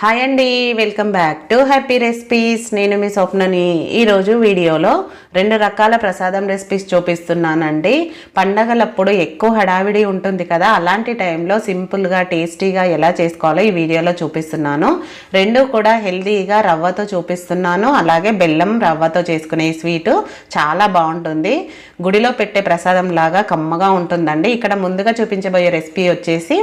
Hi అండి welcome back to happy recipes నేను మీ స్వప్నని ఈరోజు వీడియోలో రెండు రకాల ప్రసాదం రెసిపీస్ చూపిస్తున్నానండి. పండగలప్పుడు ఎక్కువ హడావిడి ఉంటుంది కదా అలాంటి టైంలో సింపుల్గా టేస్టీగా ఎలా చేసుకోవాలో ఈ వీడియోలో చూపిస్తున్నాను. రెండు కూడా హెల్తీగా రవ్వతో చూపిస్తున్నాను. అలాగే బెల్లం రవ్వతో చేసుకునే స్వీటు చాలా బాగుంటుంది. గుడిలో పెట్టే ప్రసాదం లాగా కమ్మగా ఉంటుందండి. ఇక్కడ ముందుగా చూపించబోయే రెసిపీ వచ్చేసి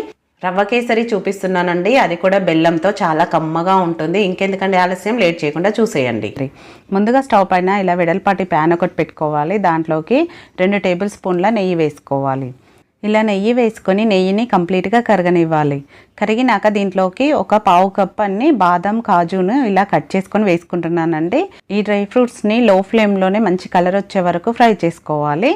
రవ్వ కేసరి చూపిస్తున్నానండి. అది కూడా బెల్లంతో చాలా కమ్మగా ఉంటుంది. ఇంకెందుకంటే ఆలస్యం? లేట్ చేయకుండా చూసేయండి. ముందుగా స్టవ్ పైన ఇలా వెడల్పాటి ప్యాన్ ఒకటి పెట్టుకోవాలి. దాంట్లోకి రెండు టేబుల్ స్పూన్ల నెయ్యి వేసుకోవాలి. ఇలా నెయ్యి వేసుకొని నెయ్యిని కంప్లీట్గా కరగనివ్వాలి. కరిగినాక దీంట్లోకి ఒక పావు కప్ అన్ని బాదం కాజును ఇలా కట్ చేసుకొని వేసుకుంటున్నానండి. ఈ డ్రై ఫ్రూట్స్ని లో ఫ్లేమ్లోనే మంచి కలర్ వచ్చే వరకు ఫ్రై చేసుకోవాలి.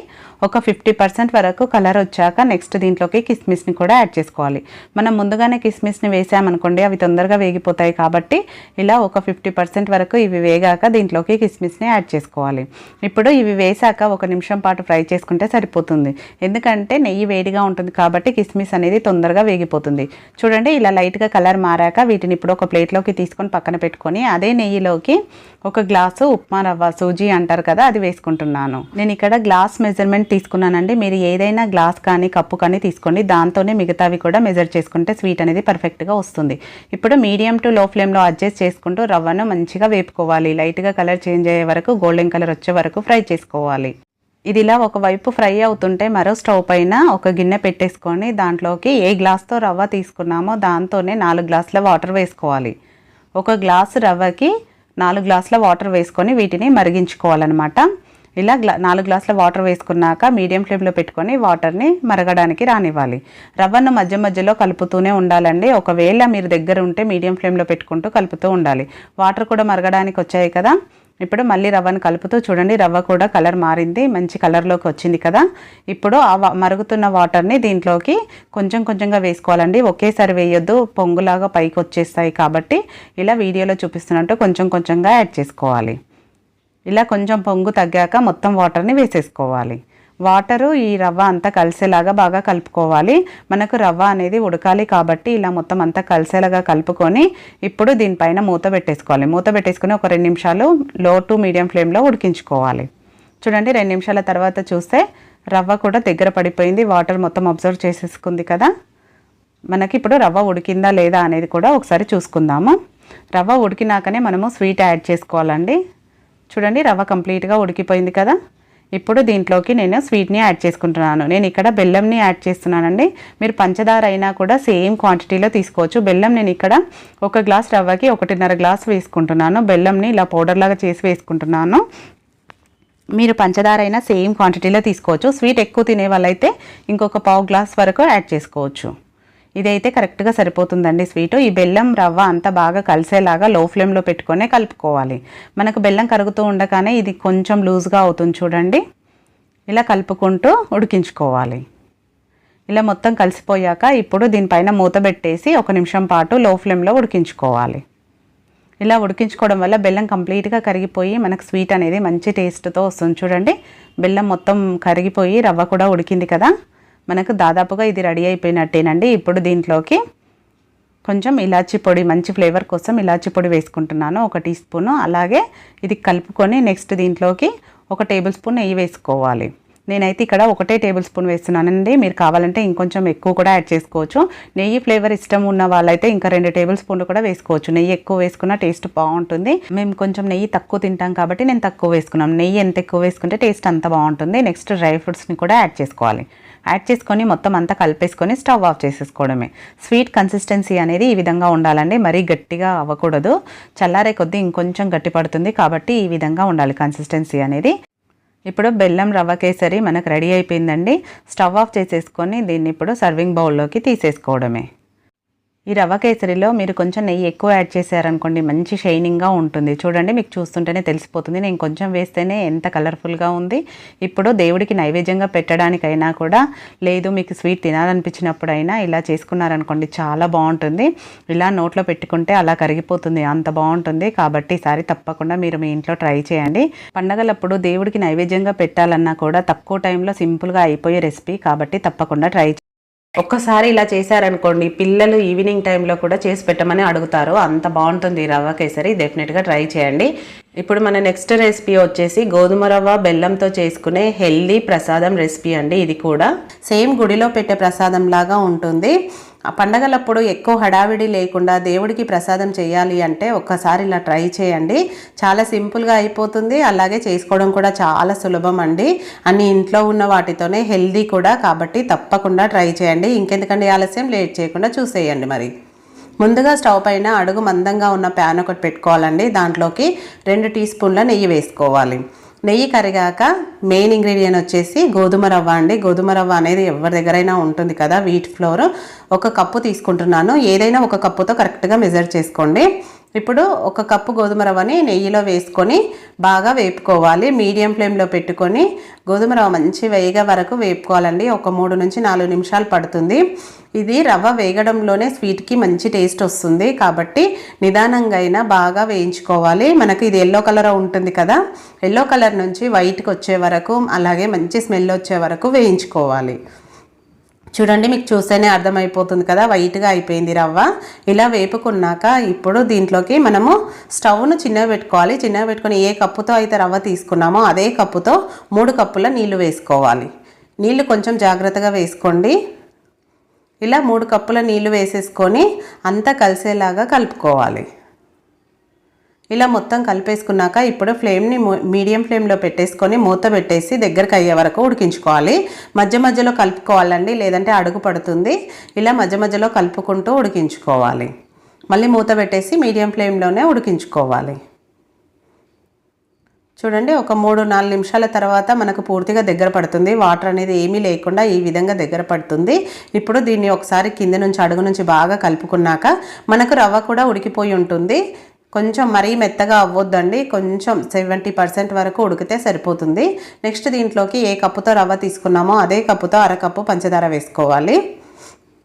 ఒక ఫిఫ్టీ పర్సెంట్ వరకు కలర్ వచ్చాక నెక్స్ట్ దీంట్లోకి కిస్మిస్ని కూడా యాడ్ చేసుకోవాలి. మనం ముందుగానే కిస్మిస్ని వేసామనుకోండి అవి తొందరగా వేగిపోతాయి కాబట్టి ఇలా ఒక ఫిఫ్టీ పర్సెంట్ వరకు ఇవి వేగాక దీంట్లోకి కిస్మిస్ని యాడ్ చేసుకోవాలి. ఇప్పుడు ఇవి వేసాక ఒక నిమిషం పాటు ఫ్రై చేసుకుంటే సరిపోతుంది. ఎందుకంటే నెయ్యి వేడిగా ఉంటుంది కాబట్టి కిస్మిస్ అనేది తొందరగా వేగిపోతుంది. చూడండి ఇలా లైట్గా కలర్ మారాక వీటిని ఇప్పుడు ఒక ప్లేట్లోకి తీసుకొని పక్కన పెట్టుకొని అదే నెయ్యిలోకి ఒక గ్లాసు ఉప్మా రవ్వ సూజీ అంటారు కదా అది వేసుకుంటున్నాను. నేను ఇక్కడ గ్లాస్ మెజర్మెంట్ తీసుకున్నానండి. మీరు ఏదైనా గ్లాస్ కానీ కప్పు కానీ తీసుకోండి. దాంతోనే మిగతావి కూడా మెజర్ చేసుకుంటే స్వీట్ అనేది పర్ఫెక్ట్గా వస్తుంది. ఇప్పుడు మీడియం టు లో ఫ్లేమ్లో అడ్జస్ట్ చేసుకుంటూ రవ్వను మంచిగా వేపుకోవాలి. లైట్గా కలర్ చేంజ్ అయ్యే వరకు గోల్డెన్ కలర్ వచ్చే వరకు ఫ్రై చేసుకోవాలి. ఇది ఇలా ఒకవైపు ఫ్రై అవుతుంటే మరో స్టవ్ పైన ఒక గిన్నె పెట్టేసుకొని దాంట్లోకి ఏ గ్లాస్తో రవ్వ తీసుకున్నామో దాంతోనే నాలుగు గ్లాసుల వాటర్ వేసుకోవాలి. ఒక గ్లాసు రవ్వకి నాలుగు గ్లాసుల వాటర్ వేసుకొని వీటిని మరిగించుకోవాలన్నమాట. ఇలా గ్లా నాలుగు గ్లాసుల వాటర్ వేసుకున్నాక మీడియం ఫ్లేమ్లో పెట్టుకొని వాటర్ని మరగడానికి రానివ్వాలి. రవ్వను మధ్య మధ్యలో కలుపుతూనే ఉండాలండి. ఒకవేళ మీరు దగ్గర ఉంటే మీడియం ఫ్లేమ్లో పెట్టుకుంటూ కలుపుతూ ఉండాలి. వాటర్ కూడా మరగడానికి వచ్చాయి కదా. ఇప్పుడు మళ్ళీ రవ్వను కలుపుతూ చూడండి రవ్వ కూడా కలర్ మారింది మంచి కలర్లోకి వచ్చింది కదా. ఇప్పుడు ఆ మరుగుతున్న వాటర్ని దీంట్లోకి కొంచెం కొంచెంగా వేసుకోవాలండి. ఒకేసారి వేయొద్దు పొంగులాగా పైకి వచ్చేస్తాయి కాబట్టి ఇలా వీడియోలో చూపిస్తున్నట్టు కొంచెం కొంచెంగా యాడ్ చేసుకోవాలి. ఇలా కొంచెం పొంగు తగ్గాక మొత్తం వాటర్ని వేసేసుకోవాలి. వాటరు ఈ రవ్వ అంతా కలిసేలాగా బాగా కలుపుకోవాలి. మనకు రవ్వ అనేది ఉడకాలి కాబట్టి ఇలా మొత్తం అంతా కలిసేలాగా కలుపుకొని ఇప్పుడు దీనిపైన మూత పెట్టేసుకోవాలి. మూత పెట్టేసుకొని ఒక రెండు నిమిషాలు లో టు మీడియం ఫ్లేమ్లో ఉడికించుకోవాలి. చూడండి రెండు నిమిషాల తర్వాత చూస్తే రవ్వ కూడా దగ్గర పడిపోయింది. వాటర్ మొత్తం అబ్జర్వ్ చేసేసుకుంది కదా. మనకి ఇప్పుడు రవ్వ ఉడికిందా లేదా అనేది కూడా ఒకసారి చూసుకుందాము. రవ్వ ఉడికినాకనే మనము స్వీట్ యాడ్ చేసుకోవాలండి. చూడండి రవ్వ కంప్లీట్గా ఉడికిపోయింది కదా. ఇప్పుడు దీంట్లోకి నేను స్వీట్ని యాడ్ చేసుకుంటున్నాను. నేను ఇక్కడ బెల్లంని యాడ్ చేస్తున్నానండి. మీరు పంచదార అయినా కూడా సేమ్ క్వాంటిటీలో తీసుకోవచ్చు. బెల్లం నేను ఇక్కడ ఒక గ్లాస్ రవ్వకి ఒకటిన్నర గ్లాస్ వేసుకుంటున్నాను. బెల్లంని ఇలా పౌడర్ లాగా చేసి వేసుకుంటున్నాను. మీరు పంచదార అయినా సేమ్ క్వాంటిటీలో తీసుకోవచ్చు. స్వీట్ ఎక్కువ తినే వాళ్ళైతే ఇంకొక పావు గ్లాస్ వరకు యాడ్ చేసుకోవచ్చు. ఇదైతే కరెక్ట్గా సరిపోతుందండి స్వీట్. ఈ బెల్లం రవ్వ అంతా బాగా కలిసేలాగా లో ఫ్లేమ్లో పెట్టుకొనే కలుపుకోవాలి. మనకు బెల్లం కరుగుతూ ఉండగానే ఇది కొంచెం లూజ్గా అవుతుంది చూడండి. ఇలా కలుపుకుంటూ ఉడికించుకోవాలి. ఇలా మొత్తం కలిసిపోయాక ఇప్పుడు దీనిపైన మూత పెట్టేసి ఒక నిమిషం పాటు లో ఫ్లేమ్లో ఉడికించుకోవాలి. ఇలా ఉడికించుకోవడం వల్ల బెల్లం కంప్లీట్గా కరిగిపోయి మనకు స్వీట్ అనేది మంచి టేస్ట్తో వస్తుంది చూడండి. బెల్లం మొత్తం కరిగిపోయి రవ్వ కూడా ఉడికింది కదా. మనకు దాదాపుగా ఇది రెడీ అయిపోయినట్టేనండి. ఇప్పుడు దీంట్లోకి కొంచెం ఇలాచీ పొడి మంచి ఫ్లేవర్ కోసం ఇలాచీ పొడి వేసుకుంటున్నాను. ఒక టీ స్పూను. అలాగే ఇది కలుపుకొని నెక్స్ట్ దీంట్లోకి ఒక టేబుల్ స్పూన్ నెయ్యి వేసుకోవాలి. నేనైతే ఇక్కడ ఒకటే టేబుల్ స్పూన్ వేస్తున్నానండి. మీరు కావాలంటే ఇంకొంచెం ఎక్కువ కూడా యాడ్ చేసుకోవచ్చు. నెయ్యి ఫ్లేవర్ ఇష్టం ఉన్న వాళ్ళైతే ఇంకా రెండు టేబుల్ స్పూన్లు కూడా వేసుకోవచ్చు. నెయ్యి ఎక్కువ వేసుకున్న టేస్ట్ బాగుంటుంది. మేము కొంచెం నెయ్యి తక్కువ తింటాం కాబట్టి నేను తక్కువ వేసుకున్నాం. నెయ్యి ఎంత ఎక్కువ వేసుకుంటే టేస్ట్ అంత బాగుంటుంది. నెక్స్ట్ డ్రై ఫ్రూట్స్ని కూడా యాడ్ చేసుకోవాలి. యాడ్ చేసుకొని మొత్తం అంతా కలిపేసుకొని స్టవ్ ఆఫ్ చేసేసుకోవడమే. స్వీట్ కన్సిస్టెన్సీ అనేది ఈ విధంగా ఉండాలండి. మరీ గట్టిగా అవ్వకూడదు. చల్లారే కొద్దీ ఇంకొంచెం గట్టి పడుతుంది కాబట్టి ఈ విధంగా ఉండాలి కన్సిస్టెన్సీ అనేది. ఇప్పుడు బెల్లం రవ్వ కేసరి మనకు రెడీ అయిపోయిందండి. స్టవ్ ఆఫ్ చేసేసుకొని దీన్ని ఇప్పుడు సర్వింగ్ బౌల్లోకి తీసేసుకోవడమే. ఈ రవ్వ కేసరిలో మీరు కొంచెం నెయ్యి ఎక్కువ యాడ్ చేశారనుకోండి మంచి షైనింగ్గా ఉంటుంది. చూడండి మీకు చూస్తుంటేనే తెలిసిపోతుంది. నేను కొంచెం వేస్తేనే ఎంత కలర్ఫుల్గా ఉంది. ఇప్పుడు దేవుడికి నైవేద్యంగా పెట్టడానికైనా కూడా లేదు మీకు స్వీట్ తినాలనిపించినప్పుడైనా ఇలా చేసుకున్నారనుకోండి చాలా బాగుంటుంది. ఇలా నోట్లో పెట్టుకుంటే అలా కరిగిపోతుంది అంత బాగుంటుంది. కాబట్టి ఈసారి తప్పకుండా మీరు మీ ఇంట్లో ట్రై చేయండి. పండగలప్పుడు దేవుడికి నైవేద్యంగా పెట్టాలన్నా కూడా తక్కువ టైంలో సింపుల్గా అయిపోయే రెసిపీ కాబట్టి తప్పకుండా ట్రై ఒక్కసారి ఇలా చేశారనుకోండి పిల్లలు ఈవినింగ్ టైంలో కూడా చేసి పెట్టమని అడుగుతారు. అంత బాగుంటుంది ఈ రవ్వ కేసరి డెఫినెట్గా ట్రై చేయండి. ఇప్పుడు మన నెక్స్ట్ రెసిపీ వచ్చేసి గోధుమ రవ్వ బెల్లంతో చేసుకునే హెల్దీ ప్రసాదం రెసిపీ అండి ఇది కూడా. సేమ్ గుడిలో పెట్టే ప్రసాదం లాగా ఉంటుంది. ఆ పండగలప్పుడు ఎక్కువ హడావిడి లేకుండా దేవుడికి ప్రసాదం చేయాలి అంటే ఒక్కసారి ఇలా ట్రై చేయండి. చాలా సింపుల్గా అయిపోతుంది. అలాగే చేసుకోవడం కూడా చాలా సులభం అండి. అన్ని ఇంట్లో ఉన్న వాటితోనే హెల్దీ కూడా కాబట్టి తప్పకుండా ట్రై చేయండి. ఇంకెందుకంటే ఆలస్యం? లేట్ చేయకుండా చూసేయండి మరి. ముందుగా స్టవ్ పైన అడుగు మందంగా ఉన్న ప్యాన్ ఒకటి పెట్టుకోవాలండి. దాంట్లోకి రెండు టీ స్పూన్ల నెయ్యి వేసుకోవాలి. నెయ్యి కరిగాక మెయిన్ ఇంగ్రీడియంట్ వచ్చేసి గోధుమ రవ్వ అండి. గోధుమ రవ్వ అనేది ఎవరి దగ్గరైనా ఉంటుంది కదా వీట్ ఫ్లోర్ ఒక కప్పు తీసుకుంటున్నాను. ఏదైనా ఒక కప్పుతో కరెక్ట్గా మెజర్ చేసుకోండి. ఇప్పుడు ఒక కప్పు గోధుమ రవ్వని నెయ్యిలో వేసుకొని బాగా వేపుకోవాలి. మీడియం ఫ్లేమ్లో పెట్టుకొని గోధుమ రవ్వ మంచి వేగ వరకు వేపుకోవాలండి. ఒక మూడు నుంచి నాలుగు నిమిషాలు పడుతుంది. ఇది రవ్వ వేగడంలోనే స్వీట్కి మంచి టేస్ట్ వస్తుంది. కాబట్టి నిదానంగా అయినా బాగా వేయించుకోవాలి. మనకి ఇది ఎల్లో కలర్ ఉంటుంది కదా ఎల్లో కలర్ నుంచి వైట్కి వచ్చే వరకు అలాగే మంచి స్మెల్ వచ్చే వరకు వేయించుకోవాలి. చూడండి మీకు చూస్తేనే అర్థమైపోతుంది కదా వైట్గా అయిపోయింది రవ్వ. ఇలా వేపుకున్నాక ఇప్పుడు దీంట్లోకి మనము స్టవ్ను చిన్నగా పెట్టుకోవాలి. చిన్నగా పెట్టుకొని ఏ కప్పుతో అయితే రవ్వ తీసుకున్నామో అదే కప్పుతో మూడు కప్పుల నీళ్ళు వేసుకోవాలి. నీళ్ళు కొంచెం జాగ్రత్తగా వేసుకోండి. ఇలా మూడు కప్పుల నీళ్ళు వేసేసుకొని అంతా కలిసేలాగా కలుపుకోవాలి. ఇలా మొత్తం కలిపేసుకున్నాక ఇప్పుడు ఫ్లేమ్ని మీడియం ఫ్లేమ్లో పెట్టేసుకొని మూత పెట్టేసి దగ్గరకు అయ్యే వరకు ఉడికించుకోవాలి. మధ్య మధ్యలో కలుపుకోవాలండి లేదంటే అడుగు పడుతుంది. ఇలా మధ్య మధ్యలో కలుపుకుంటూ ఉడికించుకోవాలి. మళ్ళీ మూత పెట్టేసి మీడియం ఫ్లేమ్లోనే ఉడికించుకోవాలి. చూడండి ఒక మూడు నాలుగు నిమిషాల తర్వాత మనకు పూర్తిగా దగ్గర పడుతుంది. వాటర్ అనేది ఏమీ లేకుండా ఈ విధంగా దగ్గర పడుతుంది. ఇప్పుడు దీన్ని ఒకసారి కింద నుంచి అడుగు నుంచి బాగా కలుపుకున్నాక మనకు రవ్వ కూడా ఉడికిపోయి ఉంటుంది. కొంచెం మరీ మెత్తగా అవ్వద్దండి. కొంచెం సెవెంటీ పర్సెంట్ వరకు ఉడికితే సరిపోతుంది. నెక్స్ట్ దీంట్లోకి ఏ కప్పుతో రవ్వ తీసుకున్నామో అదే కప్పుతో అరకప్పు పంచదార వేసుకోవాలి.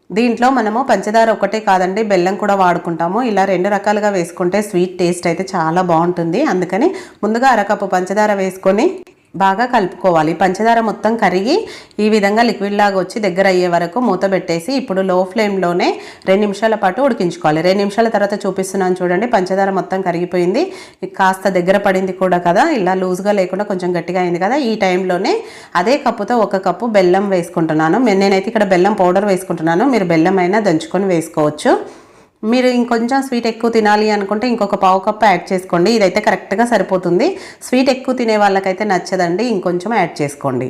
దీంట్లో మనము పంచదార ఒకటే కాదండి బెల్లం కూడా వాడుకుంటాము. ఇలా రెండు రకాలుగా వేసుకుంటే స్వీట్ టేస్ట్ అయితే చాలా బాగుంటుంది. అందుకని ముందుగా అరకప్పు పంచదార వేసుకొని బాగా కలుపుకోవాలి. పంచదార మొత్తం కరిగి ఈ విధంగా లిక్విడ్ లాగా వచ్చి దగ్గర అయ్యే వరకు మూత పెట్టేసి ఇప్పుడు లో ఫ్లేమ్లోనే రెండు నిమిషాల పాటు ఉడికించుకోవాలి. రెండు నిమిషాల తర్వాత చూపిస్తున్నాను చూడండి. పంచదార మొత్తం కరిగిపోయింది. కాస్త దగ్గర పడింది కూడా కదా. ఇలా లూజ్గా లేకుండా కొంచెం గట్టిగా అయింది కదా. ఈ టైంలోనే అదే కప్పుతో ఒక కప్పు బెల్లం వేసుకుంటున్నాను. నేనైతే ఇక్కడ బెల్లం పౌడర్ వేసుకుంటున్నాను. మీరు బెల్లం అయినా దంచుకొని వేసుకోవచ్చు. మీరు ఇంకొంచెం స్వీట్ ఎక్కువ తినాలి అనుకుంటే ఇంకొక పావు కప్పు యాడ్ చేసుకోండి. ఇదైతే కరెక్ట్గా సరిపోతుంది. స్వీట్ ఎక్కువ తినే వాళ్ళకైతే నచ్చదండి. ఇంకొంచెం యాడ్ చేసుకోండి.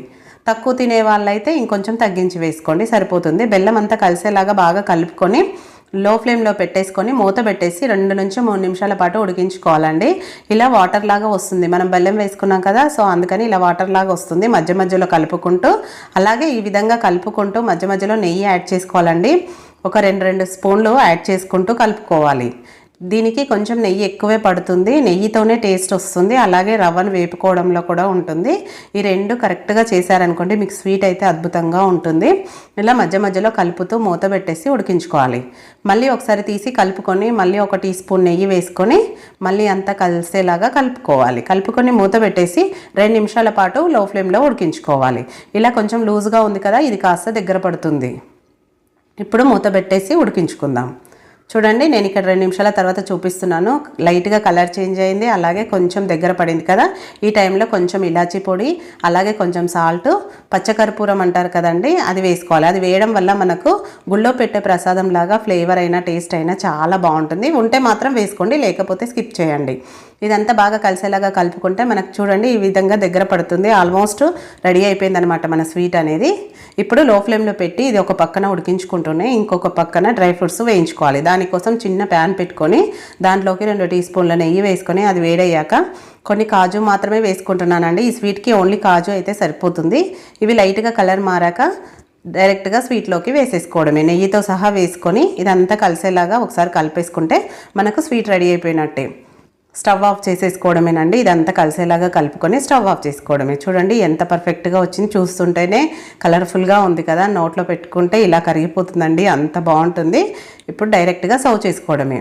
తక్కువ తినే వాళ్ళైతే ఇంకొంచెం తగ్గించి వేసుకోండి. సరిపోతుంది. బెల్లం అంతా కలిసేలాగా బాగా కలుపుకొని లో ఫ్లేమ్లో పెట్టేసుకొని మూత పెట్టేసి రెండు నుంచి మూడు నిమిషాల పాటు ఉడికించుకోవాలండి. ఇలా వాటర్ లాగా వస్తుంది. మనం బెల్లం వేసుకున్నాం కదా సో అందుకని ఇలా వాటర్ లాగా వస్తుంది. మధ్య మధ్యలో కలుపుకుంటూ అలాగే ఈ విధంగా కలుపుకుంటూ మధ్య మధ్యలో నెయ్యి యాడ్ చేసుకోవాలండి. ఒక రెండు రెండు స్పూన్లు యాడ్ చేసుకుంటూ కలుపుకోవాలి. దీనికి కొంచెం నెయ్యి ఎక్కువే పడుతుంది. నెయ్యితోనే టేస్ట్ వస్తుంది. అలాగే రవ్వను వేపుకోవడంలో కూడా ఉంటుంది. ఈ రెండు కరెక్ట్గా చేశారనుకోండి మీకు స్వీట్ అయితే అద్భుతంగా ఉంటుంది. ఇలా మధ్య మధ్యలో కలుపుతూ మూత పెట్టేసి ఉడికించుకోవాలి. మళ్ళీ ఒకసారి తీసి కలుపుకొని మళ్ళీ ఒక టీ స్పూన్ నెయ్యి వేసుకొని మళ్ళీ అంతా కలిసేలాగా కలుపుకోవాలి. కలుపుకొని మూత పెట్టేసి రెండు నిమిషాల పాటు లో ఫ్లేమ్లో ఉడికించుకోవాలి. ఇలా కొంచెం లూజ్గా ఉంది కదా ఇది కాస్త దగ్గర పడుతుంది. ఇప్పుడు మూత పెట్టేసి ఉడికించుకుందాం. చూడండి నేను ఇక్కడ రెండు నిమిషాల తర్వాత చూపిస్తున్నాను. లైట్గా కలర్ చేంజ్ అయింది. అలాగే కొంచెం దగ్గర పడింది కదా. ఈ టైంలో కొంచెం ఇలాచీ పొడి అలాగే కొంచెం సాల్ట్ పచ్చకర్పూరం అంటారు కదండి అది వేసుకోవాలి. అది వేయడం వల్ల మనకు గుళ్ళో పెట్టే ప్రసాదం లాగా ఫ్లేవర్ అయినా టేస్ట్ అయినా చాలా బాగుంటుంది. ఉంటే మాత్రం వేసుకోండి లేకపోతే స్కిప్ చేయండి. ఇదంతా బాగా కలిసేలాగా కలుపుకుంటే మనకు చూడండి ఈ విధంగా దగ్గర పడుతుంది. ఆల్మోస్ట్ రెడీ అయిపోయింది అనమాట మన స్వీట్ అనేది. ఇప్పుడు లో ఫ్లేమ్లో పెట్టి ఇది ఒక పక్కన ఉడికించుకుంటూనే ఇంకొక పక్కన డ్రై ఫ్రూట్స్ వేయించుకోవాలి. దానికోసం చిన్న ప్యాన్ పెట్టుకొని దాంట్లోకి రెండు టీ స్పూన్ల నెయ్యి వేసుకొని అది వేడయ్యాక కొన్ని కాజు మాత్రమే వేసుకుంటున్నానండి. ఈ స్వీట్కి ఓన్లీ కాజు అయితే సరిపోతుంది. ఇవి లైట్గా కలర్ మారాక డైరెక్ట్గా స్వీట్లోకి వేసేసుకోవడమే. నెయ్యితో సహా వేసుకొని ఇదంతా కలిసేలాగా ఒకసారి కలిపేసుకుంటే మనకు స్వీట్ రెడీ అయిపోయినట్టే. స్టవ్ ఆఫ్ చేసేసుకోవడమేనండి. ఇదంతా కలిసేలాగా కలుపుకొని స్టవ్ ఆఫ్ చేసుకోవడమే. చూడండి ఎంత పర్ఫెక్ట్గా వచ్చింది చూస్తుంటేనే కలర్ఫుల్గా ఉంది కదా. నోట్లో పెట్టుకుంటే ఇలా కరిగిపోతుందండి. అంత బాగుంటుంది. ఇప్పుడు డైరెక్ట్గా సర్వ్ చేసుకోవడమే.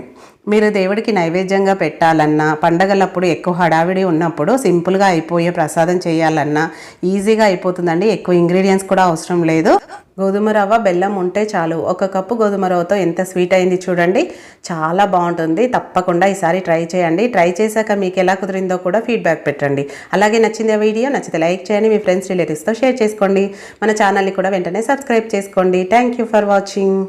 మీరు దేవుడికి నైవేద్యంగా పెట్టాలన్నా పండగలప్పుడు ఎక్కువ హడావిడి ఉన్నప్పుడు సింపుల్గా అయిపోయే ప్రసాదం చేయాలన్నా ఈజీగా అయిపోతుందండి. ఎక్కువ ఇంగ్రీడియంట్స్ కూడా అవసరం లేదు. గోధుమ రవ్వ బెల్లం ఉంటే చాలు. ఒక కప్పు గోధుమ రవ్వతో ఎంత స్వీట్ అయింది చూడండి. చాలా బాగుంటుంది. తప్పకుండా ఈసారి ట్రై చేయండి. ట్రై చేశాక మీకు ఎలా కుదిరిందో కూడా ఫీడ్బ్యాక్ పెట్టండి. అలాగే నచ్చింది ఆ వీడియో నచ్చితే లైక్ చేయండి. మీ ఫ్రెండ్స్ రిలేటివ్స్తో షేర్ చేసుకోండి. మన ఛానల్ని కూడా వెంటనే సబ్స్క్రైబ్ చేసుకోండి. Thank you for watching.